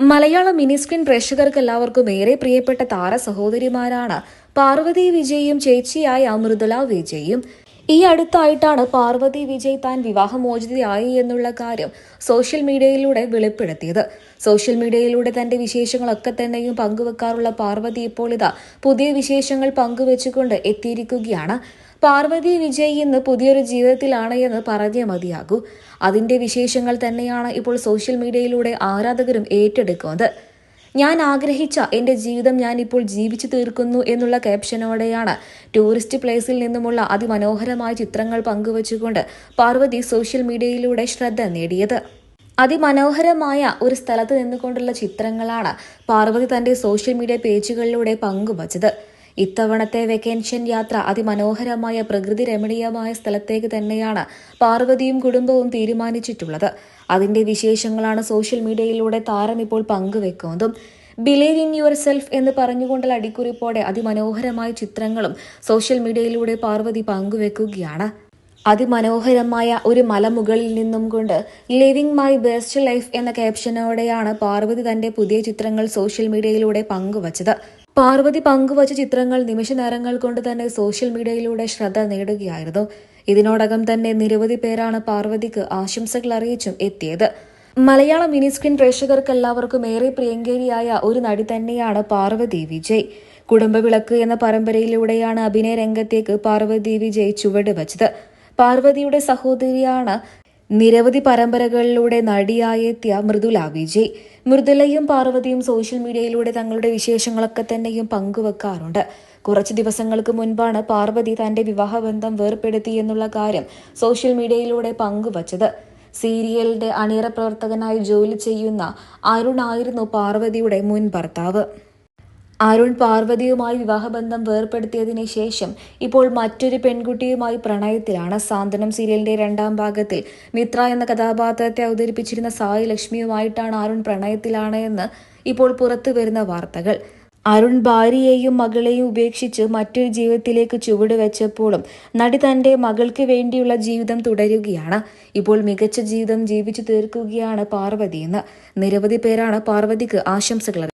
മലയാള mini screen പ്രേക്ഷകർക്ക് എല്ലാവർക്കും ഏറെ പ്രിയപ്പെട്ട താര സഹോദരിമാരാണ് പാർവതി വിജയും ചേച്ചിയായ അമൃതല വിജയും. ഈ അടുത്തായിട്ടാണ് പാർവതി വിജയ് താൻ വിവാഹമോചിതയായി എന്നുള്ള കാര്യം സോഷ്യൽ മീഡിയയിലൂടെ വെളിപ്പെടുത്തിയത്. സോഷ്യൽ മീഡിയയിലൂടെ തന്റെ വിശേഷങ്ങളൊക്കെ തന്നെയും പങ്കുവെക്കാറുള്ള പാർവതി ഇപ്പോൾ ഇതാ പുതിയ വിശേഷങ്ങൾ പങ്കുവെച്ചുകൊണ്ട് എത്തിയിരിക്കുകയാണ്. പാർവതി വിജയ് ഇന്ന് പുതിയൊരു ജീവിതത്തിലാണ് എന്ന് പറഞ്ഞേ മതിയാകൂ. അതിന്റെ വിശേഷങ്ങൾ തന്നെയാണ് ഇപ്പോൾ സോഷ്യൽ മീഡിയയിലൂടെ ആരാധകരും ഏറ്റെടുക്കുന്നത്. ഞാൻ ആഗ്രഹിച്ച എന്റെ ജീവിതം ഞാൻ ഇപ്പോൾ ജീവിച്ചു തീർക്കുന്നു എന്നുള്ള ക്യാപ്ഷനോടെയാണ് ടൂറിസ്റ്റ് പ്ലേസിൽ നിന്നുമുള്ള അതിമനോഹരമായ ചിത്രങ്ങൾ പങ്കുവച്ചുകൊണ്ട് പാർവതി സോഷ്യൽ മീഡിയയിലൂടെ ശ്രദ്ധ നേടിയത്. അതിമനോഹരമായ ഒരു സ്ഥലത്ത് നിന്നുകൊണ്ടുള്ള ചിത്രങ്ങളാണ് പാർവതി തന്റെ സോഷ്യൽ മീഡിയ പേജുകളിലൂടെ പങ്കുവച്ചത്. ഇത്തവണത്തെ വെക്കേഷൻ യാത്ര അതിമനോഹരമായ പ്രകൃതി രമണീയമായ സ്ഥലത്തേക്ക് തന്നെയാണ് പാർവതിയും കുടുംബവും തീരുമാനിച്ചിട്ടുള്ളത്. അതിന്റെ വിശേഷങ്ങളാണ് സോഷ്യൽ മീഡിയയിലൂടെ താരം ഇപ്പോൾ പങ്കുവെക്കുന്നതും. ബിലീവ് ഇൻ യുവർ സെൽഫ് എന്ന് പറഞ്ഞുകൊണ്ടുള്ള അടിക്കുറിപ്പോടെ അതിമനോഹരമായ ചിത്രങ്ങളും സോഷ്യൽ മീഡിയയിലൂടെ പാർവതി പങ്കുവെക്കുകയാണ്. അതിമനോഹരമായ ഒരു മലമുകളിൽ നിന്നും കൊണ്ട് ലിവിംഗ് മൈ ബെസ്റ്റ് ലൈഫ് എന്ന ക്യാപ്ഷനോടെയാണ് പാർവതി തന്റെ പുതിയ ചിത്രങ്ങൾ സോഷ്യൽ മീഡിയയിലൂടെ പങ്കുവച്ചത്. പാർവതി പങ്കുവച്ച ചിത്രങ്ങൾ നിമിഷനേരങ്ങൾ കൊണ്ട് തന്നെ സോഷ്യൽ മീഡിയയിലൂടെ ശ്രദ്ധ നേടുകയായിരുന്നു. ഇതിനോടകം തന്നെ നിരവധി പേരാണ് പാർവതിക്ക് ആശംസകൾ അറിയിച്ചും എത്തിയത്. മലയാള മിനിസ്ക്രീൻ പ്രേക്ഷകർക്ക് എല്ലാവർക്കും ഏറെ പ്രിയങ്കരിയായ ഒരു നടി തന്നെയാണ് പാർവതി വിജയ്. കുടുംബവിളക്ക് എന്ന പരമ്പരയിലൂടെയാണ് അഭിനയ രംഗത്തേക്ക് പാർവതി വിജയ് ചുവട് വച്ചത് പാർവതിയുടെ സഹോദരിയാണ് നിരവധി പരമ്പരകളിലൂടെ നടിയായെത്തിയ മൃദുല വിജയ്. മൃദുലയും പാർവതിയും സോഷ്യൽ മീഡിയയിലൂടെ തങ്ങളുടെ വിശേഷങ്ങളൊക്കെ തന്നെയും പങ്കുവെക്കാറുണ്ട്. കുറച്ച് ദിവസങ്ങൾക്ക് മുൻപാണ് പാർവതി തന്റെ വിവാഹബന്ധം വേർപ്പെടുത്തി എന്നുള്ള കാര്യം സോഷ്യൽ മീഡിയയിലൂടെ പങ്കുവച്ചത്. സീരിയലിന്റെ അണിയറ പ്രവർത്തകനായി ജോലി ചെയ്യുന്ന അരുണായിരുന്നു പാർവതിയുടെ മുൻ ഭർത്താവ്. അരുൺ പാർവതിയുമായി വിവാഹബന്ധം വേർപ്പെടുത്തിയതിനു ശേഷം ഇപ്പോൾ മറ്റൊരു പെൺകുട്ടിയുമായി പ്രണയത്തിലാണ്. സാന്ത്വനം സീരിയലിന്റെ രണ്ടാം ഭാഗത്തിൽ മിത്ര എന്ന കഥാപാത്രത്തെ അവതരിപ്പിച്ചിരുന്ന സായി ലക്ഷ്മിയുമായിട്ടാണ് അരുൺ പ്രണയത്തിലാണ് എന്ന് ഇപ്പോൾ പുറത്തു വരുന്ന വാർത്തകൾ. അരുൺ ഭാര്യയെയും മകളെയും ഉപേക്ഷിച്ച് മറ്റൊരു ജീവിതത്തിലേക്ക് ചുവട് വെച്ചപ്പോഴും നടി തന്റെ മകൾക്ക് വേണ്ടിയുള്ള ജീവിതം തുടരുകയാണ്. ഇപ്പോൾ മികച്ച ജീവിതം ജീവിച്ചു തീർക്കുകയാണ് പാർവതിയെന്ന് നിരവധി പേരാണ് പാർവതിക്ക് ആശംസകൾ